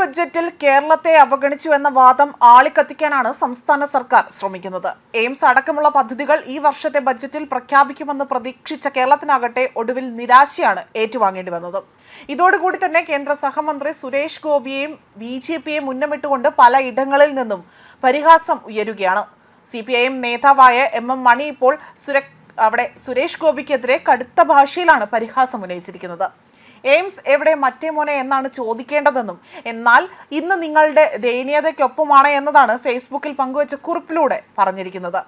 ബഡ്ജറ്റിൽ കേരളത്തെ അവഗണിച്ചു എന്ന വാദം ആളിക്കത്തിക്കാനാണ് സംസ്ഥാന സർക്കാർ ശ്രമിക്കുന്നത്. എയിംസ് അടക്കമുള്ള പദ്ധതികൾ ഈ വർഷത്തെ ബഡ്ജറ്റിൽ പ്രഖ്യാപിക്കുമെന്ന് പ്രതീക്ഷിച്ച കേരളത്തിനാകട്ടെ ഒടുവിൽ നിരാശയാണ് ഏറ്റുവാങ്ങേണ്ടി വന്നത്. ഇതോടുകൂടി തന്നെ കേന്ദ്ര സഹമന്ത്രി സുരേഷ് ഗോപിയെയും ബി ജെ പിയെയും മുന്നമിട്ടുകൊണ്ട് പല ഇടങ്ങളിൽ നിന്നും പരിഹാസം ഉയരുകയാണ്. സി പി ഐ എം നേതാവായ എം എം മണി ഇപ്പോൾ സുര അവിടെ സുരേഷ് ഗോപിക്കെതിരെ കടുത്ത ഭാഷയിലാണ് പരിഹാസം ഉന്നയിച്ചിരിക്കുന്നത്. എയിംസ് എവിടെ മറ്റേ മോനെ എന്നാണ് ചോദിക്കേണ്ടതെന്നും. എന്നാൽ ഇന്ന് നിങ്ങളുടെ ദയനീയതയ്ക്കൊപ്പമാണ് എന്നതാണ് ഫേസ്ബുക്കിൽ പങ്കുവച്ച കുറിപ്പിലൂടെ പറഞ്ഞിരിക്കുന്നത്.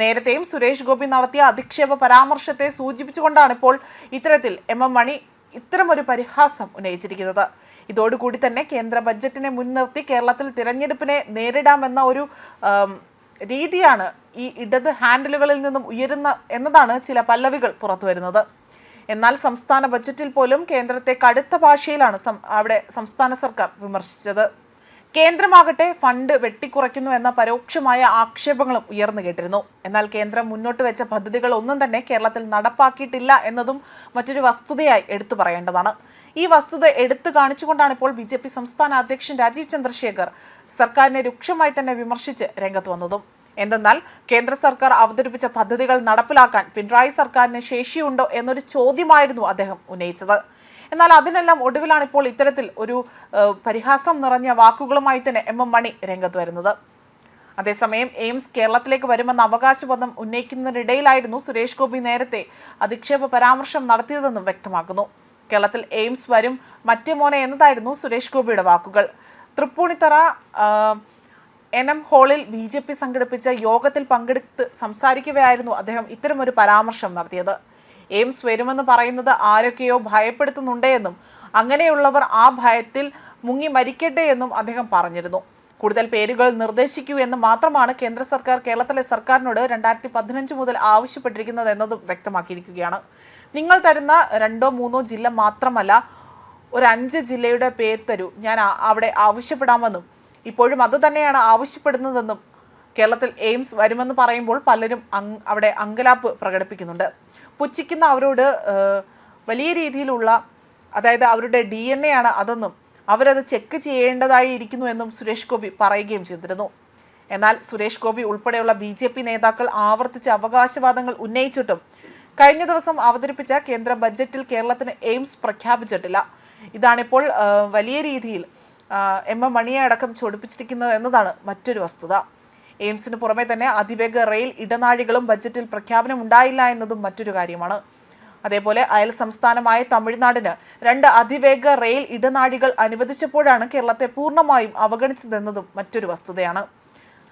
നേരത്തെയും സുരേഷ് ഗോപി നടത്തിയ അധിക്ഷേപ പരാമർശത്തെ സൂചിപ്പിച്ചുകൊണ്ടാണ് ഇപ്പോൾ ഇത്തരത്തിൽ എം എം മണി ഇത്തരമൊരു പരിഹാസം ഉന്നയിച്ചിരിക്കുന്നത്. ഇതോടുകൂടി തന്നെ കേന്ദ്ര ബജറ്റിനെ മുൻനിർത്തി കേരളത്തിൽ തിരഞ്ഞെടുപ്പിനെ നേരിടാമെന്ന ഒരു രീതിയാണ് ഈ ഇടത് ഹാൻഡിലുകളിൽ നിന്നും ഉയരുന്ന എന്നതാണ് ചില പല്ലവികൾ പുറത്തുവരുന്നത്. എന്നാൽ സംസ്ഥാന ബജറ്റിൽ പോലും കേന്ദ്രത്തെ കടുത്ത ഭാഷയിലാണ് അവിടെ സംസ്ഥാന സർക്കാർ വിമർശിച്ചത്. കേന്ദ്രമാകട്ടെ ഫണ്ട് വെട്ടിക്കുറയ്ക്കുന്നു എന്ന പരോക്ഷമായ ആക്ഷേപങ്ങളും ഉയർന്നു കേട്ടിരുന്നു. എന്നാൽ കേന്ദ്രം മുന്നോട്ട് വെച്ച പദ്ധതികൾ ഒന്നും തന്നെ കേരളത്തിൽ നടപ്പാക്കിയിട്ടില്ല എന്നതും മറ്റൊരു വസ്തുതയായി എടുത്തു പറയേണ്ടതാണ്. ഈ വസ്തുത എടുത്തു കാണിച്ചുകൊണ്ടാണ് ഇപ്പോൾ ബി ജെ പി സംസ്ഥാന അധ്യക്ഷൻ രാജീവ് ചന്ദ്രശേഖർ സർക്കാരിനെ രൂക്ഷമായി തന്നെ വിമർശിച്ച് രംഗത്ത് വന്നതും. എന്തെന്നാൽ കേന്ദ്ര സർക്കാർ അവതരിപ്പിച്ച പദ്ധതികൾ നടപ്പിലാക്കാൻ പിണറായി സർക്കാരിന് ശേഷിയുണ്ടോ എന്നൊരു ചോദ്യമായിരുന്നു അദ്ദേഹം ഉന്നയിച്ചത്. എന്നാൽ അതിനെല്ലാം ഒടുവിലാണ് ഇപ്പോൾ ഇത്തരത്തിൽ ഒരു പരിഹാസം നിറഞ്ഞ വാക്കുകളുമായി തന്നെ എം എം മണി രംഗത്ത് വരുന്നത്. അതേസമയം എയിംസ് കേരളത്തിലേക്ക് വരുമെന്ന അവകാശവാദം ഉന്നയിക്കുന്നതിനിടയിലായിരുന്നു സുരേഷ് ഗോപി നേരത്തെ അധിക്ഷേപ പരാമർശം നടത്തിയതെന്നും വ്യക്തമാക്കുന്നു. കേരളത്തിൽ എയിംസ് വരും മറ്റേ മോനെ എന്നതായിരുന്നു സുരേഷ് ഗോപിയുടെ വാക്കുകൾ. തൃപ്പൂണിത്തറ ആ, എൻ എം ഹാളിൽ ബി ജെ പി സംഘടിപ്പിച്ച യോഗത്തിൽ പങ്കെടുത്ത് സംസാരിക്കുകയായിരുന്നു അദ്ദേഹം ഇത്തരമൊരു പരാമർശം നടത്തിയത്. എയിംസ് വരുമെന്ന് പറയുന്നത് ആരൊക്കെയോ ഭയപ്പെടുത്തുന്നുണ്ടേ എന്നും അങ്ങനെയുള്ളവർ ആ ഭയത്തിൽ മുങ്ങി മരിക്കട്ടെ എന്നും അദ്ദേഹം പറഞ്ഞിരുന്നു. കൂടുതൽ പേരുകൾ നിർദ്ദേശിക്കൂ എന്ന് മാത്രമാണ് കേന്ദ്ര സർക്കാർ കേരളത്തിലെ സർക്കാരിനോട് രണ്ടായിരത്തി പതിനഞ്ച് മുതൽ ആവശ്യപ്പെട്ടിരിക്കുന്നത് എന്നതും വ്യക്തമാക്കിയിരിക്കുകയാണ്. നിങ്ങൾ തരുന്ന രണ്ടോ മൂന്നോ ജില്ല മാത്രമല്ല ഒരു അഞ്ച് ജില്ലയുടെ പേര് തരൂ. ഞാൻ അവിടെ ആവശ്യപ്പെടാമെന്നും ഇപ്പോഴും അത് തന്നെയാണ് ആവശ്യപ്പെടുന്നതെന്നും കേരളത്തിൽ എയിംസ് വരുമെന്ന് പറയുമ്പോൾ പലരും അവിടെ അങ്കലാപ്പ് പ്രകടിപ്പിക്കുന്നുണ്ട്. പുച്ഛിക്കുന്ന അവരോട് വലിയ രീതിയിലുള്ള അതായത് അവരുടെ ഡി എൻ എ ആണ് അതെന്നും അവരത് ചെക്ക് ചെയ്യേണ്ടതായി ഇരിക്കുന്നു എന്നും സുരേഷ് ഗോപി പറയുകയും ചെയ്തിരുന്നു. എന്നാൽ സുരേഷ് ഗോപി ഉൾപ്പെടെയുള്ള ബി ജെ പി നേതാക്കൾ ആവർത്തിച്ച അവകാശവാദങ്ങൾ ഉന്നയിച്ചിട്ടും കഴിഞ്ഞ ദിവസം അവതരിപ്പിച്ച കേന്ദ്ര ബജറ്റിൽ കേരളത്തിന് എയിംസ് പ്രഖ്യാപിച്ചിട്ടില്ല. ഇതാണിപ്പോൾ വലിയ രീതിയിൽ എം എം മണിയെ അടക്കം ചൊടിപ്പിച്ചിരിക്കുന്നത് എന്നതാണ് മറ്റൊരു വസ്തുത. എയിംസിന് പുറമെ തന്നെ അതിവേഗ റെയിൽ ഇടനാഴികളും ബജറ്റിൽ പ്രഖ്യാപനം ഉണ്ടായില്ല എന്നതും മറ്റൊരു കാര്യമാണ്. അതേപോലെ അയൽ സംസ്ഥാനമായ തമിഴ്നാടിന് രണ്ട് അതിവേഗ റെയിൽ ഇടനാഴികൾ അനുവദിച്ചപ്പോഴാണ് കേരളത്തെ പൂർണമായും അവഗണിച്ചതെന്നതും മറ്റൊരു വസ്തുതയാണ്.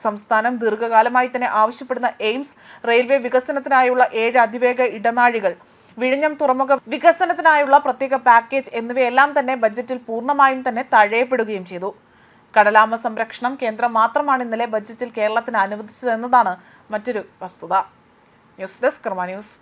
സംസ്ഥാനം ദീർഘകാലമായി തന്നെ ആവശ്യപ്പെടുന്ന എയിംസ് റെയിൽവേ വികസനത്തിനായുള്ള ഏഴ് അതിവേഗ ഇടനാഴികൾ വിഴിഞ്ഞം തുറമുഖ വികസനത്തിനായുള്ള പ്രത്യേക പാക്കേജ് എന്നിവയെല്ലാം തന്നെ ബജറ്റിൽ പൂർണമായും തന്നെ തഴയപ്പെടുകയും ചെയ്തു. കടലാമ സംരക്ഷണം കേന്ദ്രം മാത്രമാണ് ഇന്നലെ ബജറ്റിൽ കേരളത്തിന് അനുവദിച്ചതെന്നതാണ് മറ്റൊരു വസ്തുത. News desk news.